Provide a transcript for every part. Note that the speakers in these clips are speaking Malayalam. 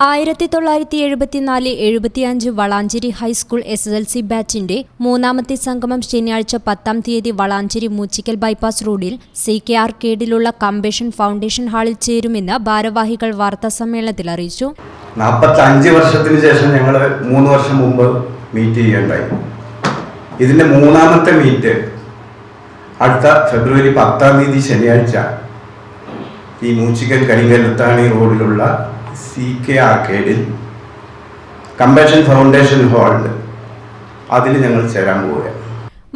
ആയിരത്തി തൊള്ളായിരത്തി എഴുപത്തിനാല് എഴുപത്തിയഞ്ച് Valanchery high school S S L C ബാച്ചിന്റെ മൂന്നാമത്തെ സംഗമം ശനിയാഴ്ച പത്താം തീയതി വളാഞ്ചേരി മൂച്ചിക്കൽ ബൈപ്പാസ് റോഡിൽ സി കെ ആർ കേഡിലുള്ള കമ്പേഷൻ ഫൗണ്ടേഷൻ ഹാളിൽ ചേരുമെന്ന് ഭാരവാഹികൾ വാർത്താസമ്മേളനത്തിൽ അറിയിച്ചു. നാൽപ്പത്തി അഞ്ച് വർഷത്തിന് ശേഷം ഞങ്ങൾ മൂന്ന് വർഷം മുമ്പ് മീറ്റ് ചെയ്യേണ്ടായി ഇതിന്റെ മൂന്നാമത്തെ മീറ്റ് അടുത്ത ഫെബ്രുവരി പത്താം തീയതി ശനിയാഴ്ച ഈ മൂച്ചിക്കൽ കരിങ്കല്ലുത്താണി റോഡിലുള്ള സി കെ ആർക്കേഡിൽ കമ്പഷൻ ഫൗണ്ടേഷൻ ഹാളിൽ അതിൽ ഞങ്ങൾ ചേരാൻ പോവുകയാണ്.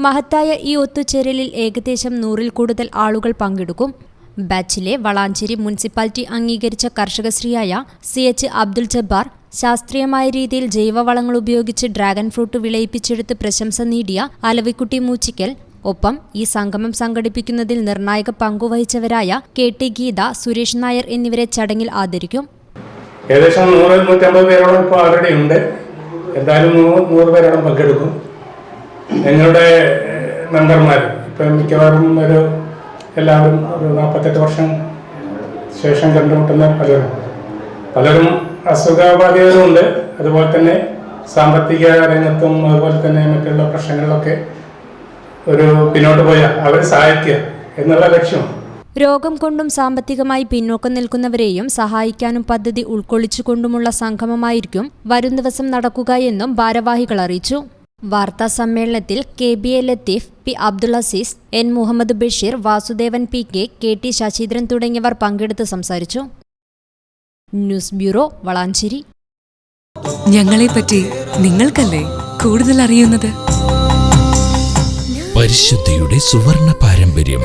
മഹത്തായ ഈ ഒത്തുചേരലിൽ ഏകദേശം നൂറിൽ കൂടുതൽ ആളുകൾ പങ്കെടുക്കും. ബാച്ചിലെ വളാഞ്ചേരി മുനിസിപ്പാലിറ്റി അംഗീകരിച്ച കർഷകശ്രീയായ സി എച്ച് അബ്ദുൽ ജബ്ബാർ ശാസ്ത്രീയമായ രീതിയിൽ ജൈവവളങ്ങൾ ഉപയോഗിച്ച് ഡ്രാഗൺ ഫ്രൂട്ട് വിളയിപ്പിച്ചെടുത്ത് പ്രശംസ നേടിയ അലവിക്കുട്ടി മൂച്ചിക്കൽ ഒപ്പം ഈ സംഗമം സംഘടിപ്പിക്കുന്നതിൽ നിർണായക പങ്കുവഹിച്ചവരായ കെ ടി ഗീത സുരേഷ് നായർ എന്നിവരെ ചടങ്ങിൽ ആദരിക്കും. ഏകദേശം നൂറ് നൂറ്റമ്പത് പേരോളം ഇപ്പോൾ ആൾറെഡി ഉണ്ട്. എന്തായാലും നൂറ് നൂറ് പേരോളം പങ്കെടുക്കും. ഞങ്ങളുടെ മെമ്പർമാർ ഇപ്പം മിക്കവാറും ഒരു എല്ലാവരും ഒരു നാൽപ്പത്തെട്ട് വർഷം ശേഷം കണ്ടുമുട്ടുന്ന പലരും. പലരും അസുഖബാധിതരുമുണ്ട് അതുപോലെ തന്നെ സാമ്പത്തിക രംഗത്തും അതുപോലെ തന്നെ മറ്റുള്ള പ്രശ്നങ്ങളിലൊക്കെ ഒരു പിന്നോട്ട് പോയ അവർ സഹായിക്കുക എന്നുള്ള ലക്ഷ്യമാണ് രോഗം കൊണ്ടും സാമ്പത്തികമായി പിന്നോക്കം നിൽക്കുന്നവരെയും സഹായിക്കാനും പദ്ധതി ഉൾക്കൊള്ളിച്ചുകൊണ്ടുമുള്ള സംഗമമായിരിക്കും വരും ദിവസം നടക്കുക എന്നും ഭാരവാഹികൾ അറിയിച്ചു. വാർത്താ സമ്മേളനത്തിൽ K B A Latheef P Abdul Aziz N Muhammad Basheer Vasudevan P K K T Sasheendran തുടങ്ങിയവർ പങ്കെടുത്ത് സംസാരിച്ചു. News bureau Valanchery. ഞങ്ങളെപ്പറ്റി നിങ്ങൾക്കല്ലേ കൂടുതൽ അറിയുന്നത് പരിശുദ്ധിയുടെ സുവർണ പാരമ്പര്യം.